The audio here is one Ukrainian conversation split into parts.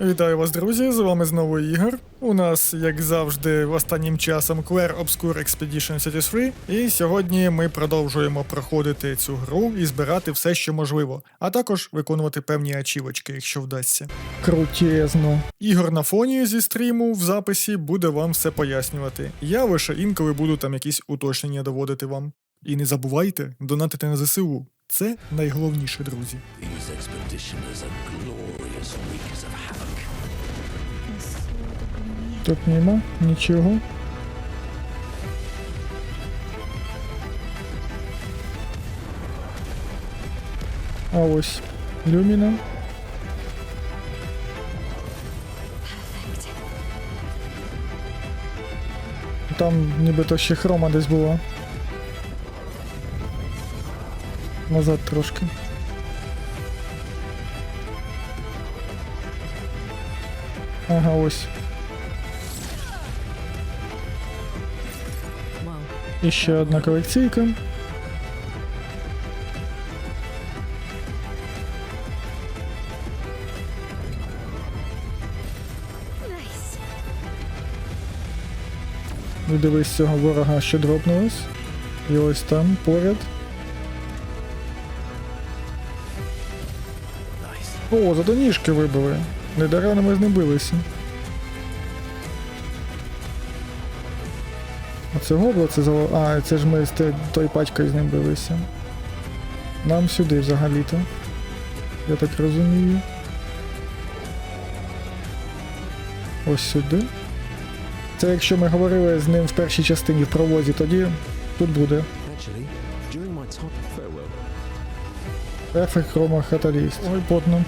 Вітаю вас, друзі! З вами знову Ігор. У нас, як завжди, останнім часом Claire Obscure Expedition 33. І сьогодні ми продовжуємо проходити цю гру і збирати все, що можливо, а також виконувати певні ачівочки, якщо вдасться. Крутезно. Ігор на фоні зі стріму в записі буде вам все пояснювати. Я лише інколи буду там якісь уточнення доводити вам. І не забувайте донатити на ЗСУ. Це найголовніше, друзі. Тут нема нічого. А ось Люміна. Там нібито ще хрома десь була. Назад трошки. Ага, ось. І одна колекційка. І дивись цього ворога, що дропнулось. І ось там поряд. О, зато ніжки вибили. Недарано ми з ним билися. А це гобло це за. А, це ж ми з той пачкою з ним билися. Нам сюди взагалі-то. Я так розумію. Ось сюди. Це якщо ми говорили з ним в першій частині в провозі, тоді тут буде. Ефект хрома хаталіст. Ой, потно.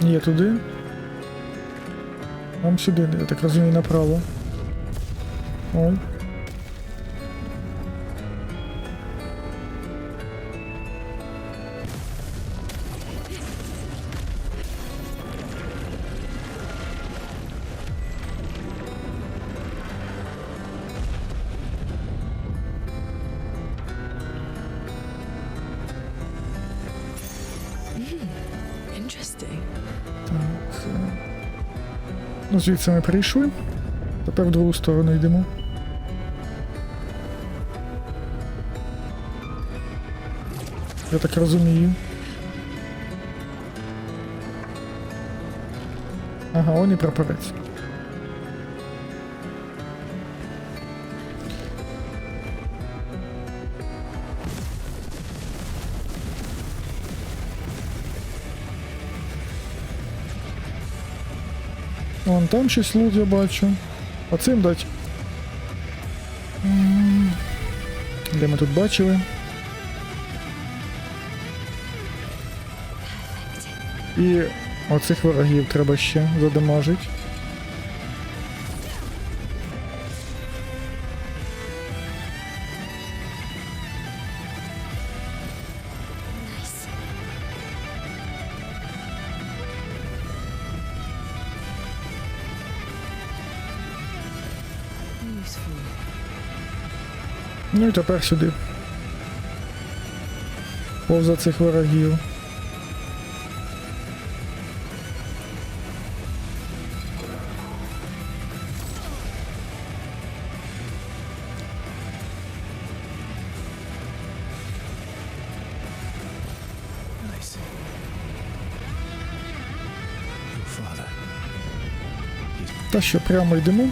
Є туди. Нам сюди, я так розумію, направо. Ой. Звідси ми прийшли. Тепер в другу сторону йдемо. Я так розумію. Ага, он і прапорець. Там щось лут я бачу. А цим дать. Де ми тут бачили? І оцих ворогів треба ще задамажить. Ну і тепер сюди. Повза цих ворогів. Nice. Та що, прямо йдемо?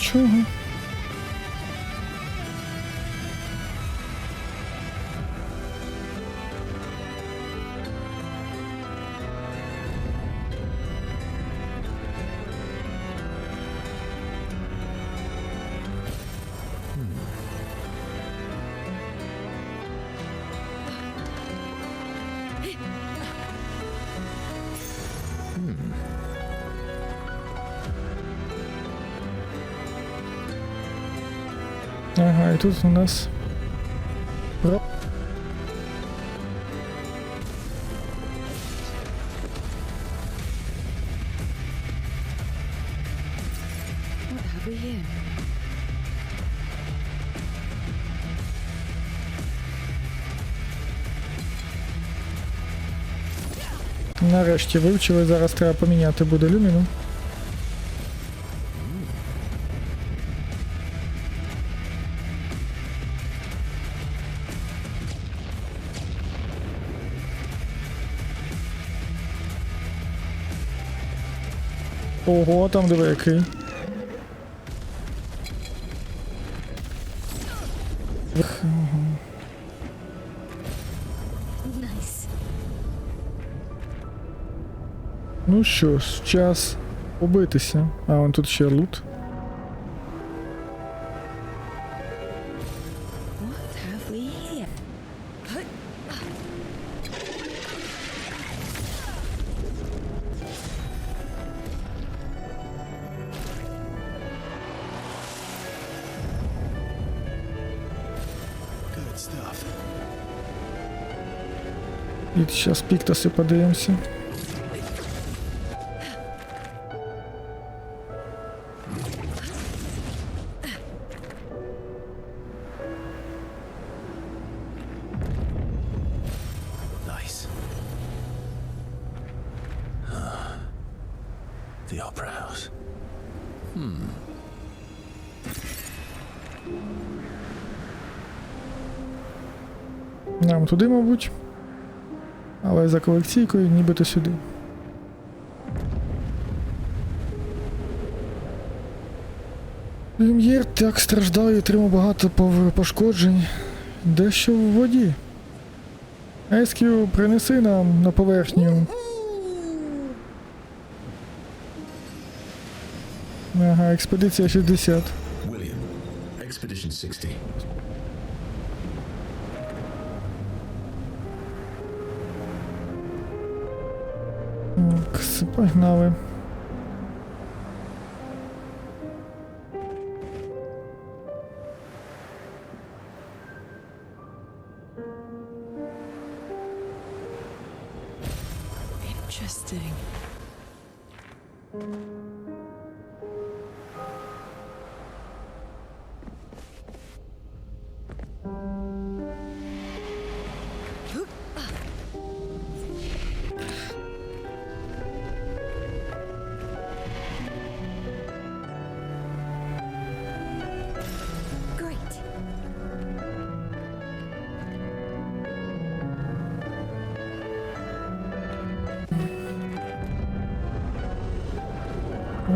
Тут Ага, і тут у нас. Нарешті вивчили, зараз треба поміняти буде люміну. Ого, там диви який. Ну що ж, час побитися. А, вон тут ще лут. І зараз піктаси подивимося. Нам туди, мабуть. Але за колекційкою нібито сюди. Люм'єр так страждав і отримав багато пошкоджень. Дещо в воді. Ескю, принеси нам на поверхню. Ага, експедиція 60. William, Expedition 60. Так, погнали. Interesting.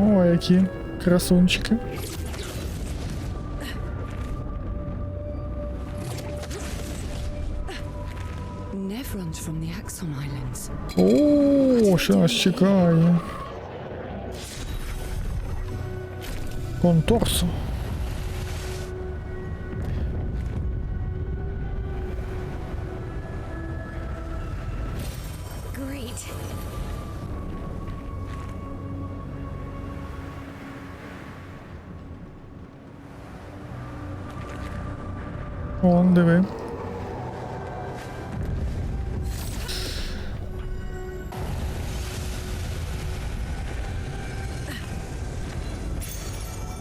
О, які красунчики. Nevrons from the Axon Islands. О, що нас чекає. Конторсо. Great. Вон, диви.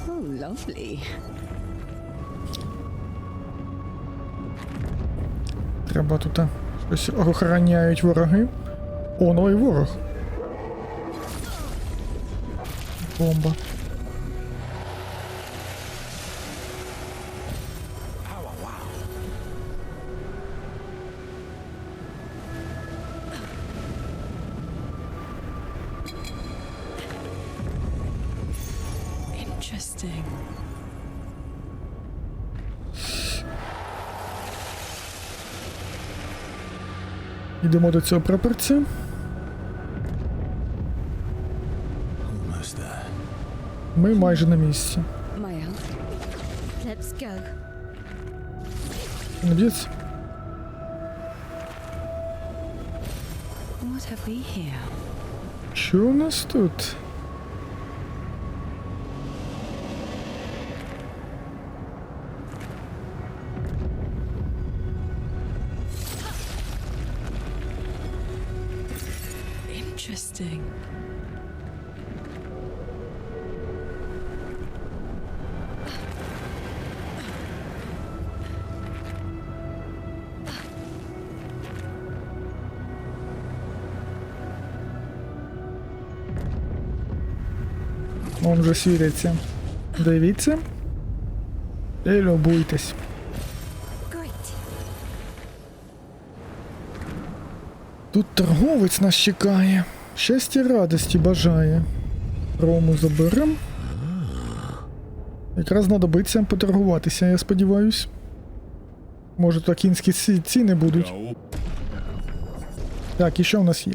Oh. Треба тут щось охороняють вороги. О, новий ворог. Бомба. Йдемо до цього прапорця. Ми майже на місці. Не б'ється? Що у нас тут? Interesting. Вам вже світиться. Дивіться. І любуйтесь. Тут торговець нас чекає. Щастя радості бажає. Рому заберем. Якраз знадобиться поторгуватися, я сподіваюсь. Може, то кінські ціни будуть. Так, і що в нас є?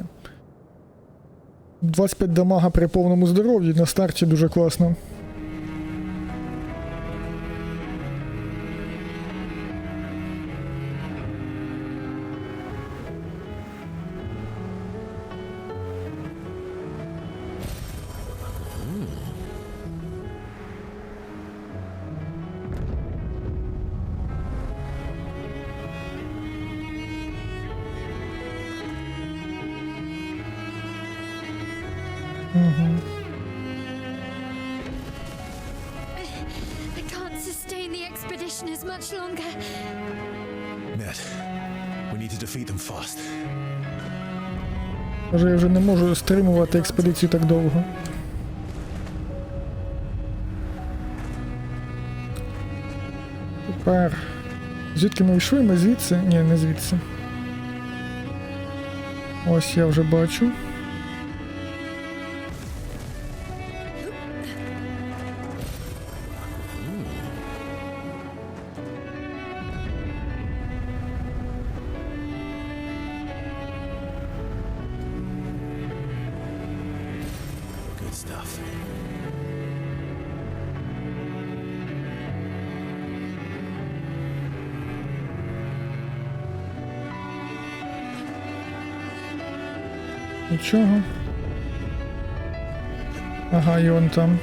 25 дамага при повному здоров'ї на старті дуже класно. I can't sustain the expedition as much longer. Ned, we need to defeat them fast. Може, я вже не можу стримувати експедицію так довго. Тепер. Звідки ми йшли? Ми звідси? Ні, не звідси. Ось я вже бачу. Нічого. Ага, і он там.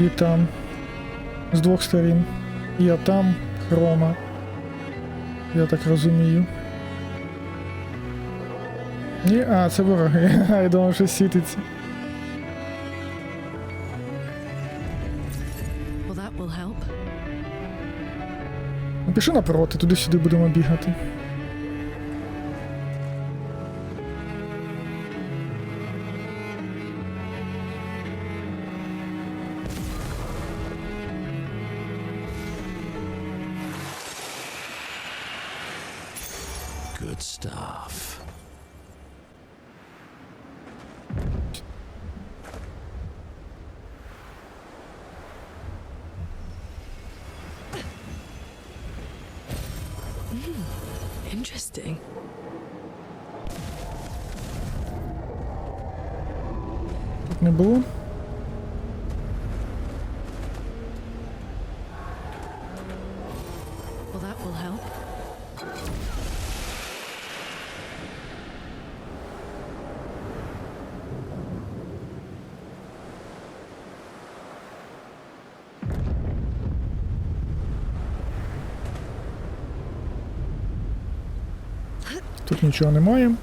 І там. З двох сторін. Я там, хрома. Я так розумію. Ні, а, це вороги. Я думав, що. Ну, пішли напроти, туди-сюди будемо бігати. Interesting. Тут не було. Тут нічого немає.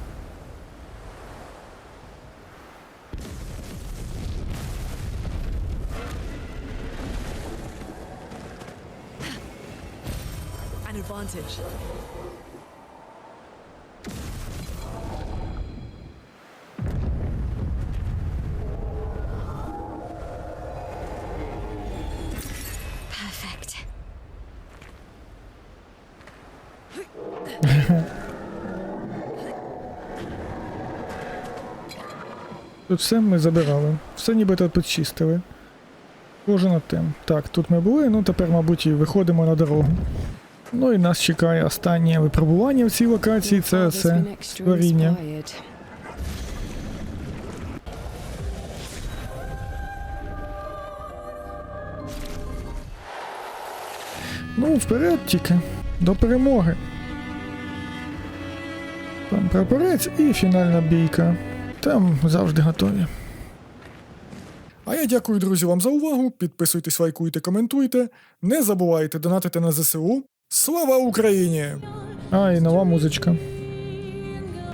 Perfect. Тут все ми забирали. Все нібито підчистили. Кожен над тим. Так, тут ми були, ну тепер, мабуть, і виходимо на дорогу. Ну і нас чекає останнє випробування в цій локації. Це це створіння. Ну, вперед тільки. До перемоги. Там прапорець і фінальна бійка. Там завжди готові. А я дякую, друзі, вам за увагу. Підписуйтесь, лайкуйте, коментуйте. Не забувайте донатити на ЗСУ. Слава Україні! А, і нова музичка.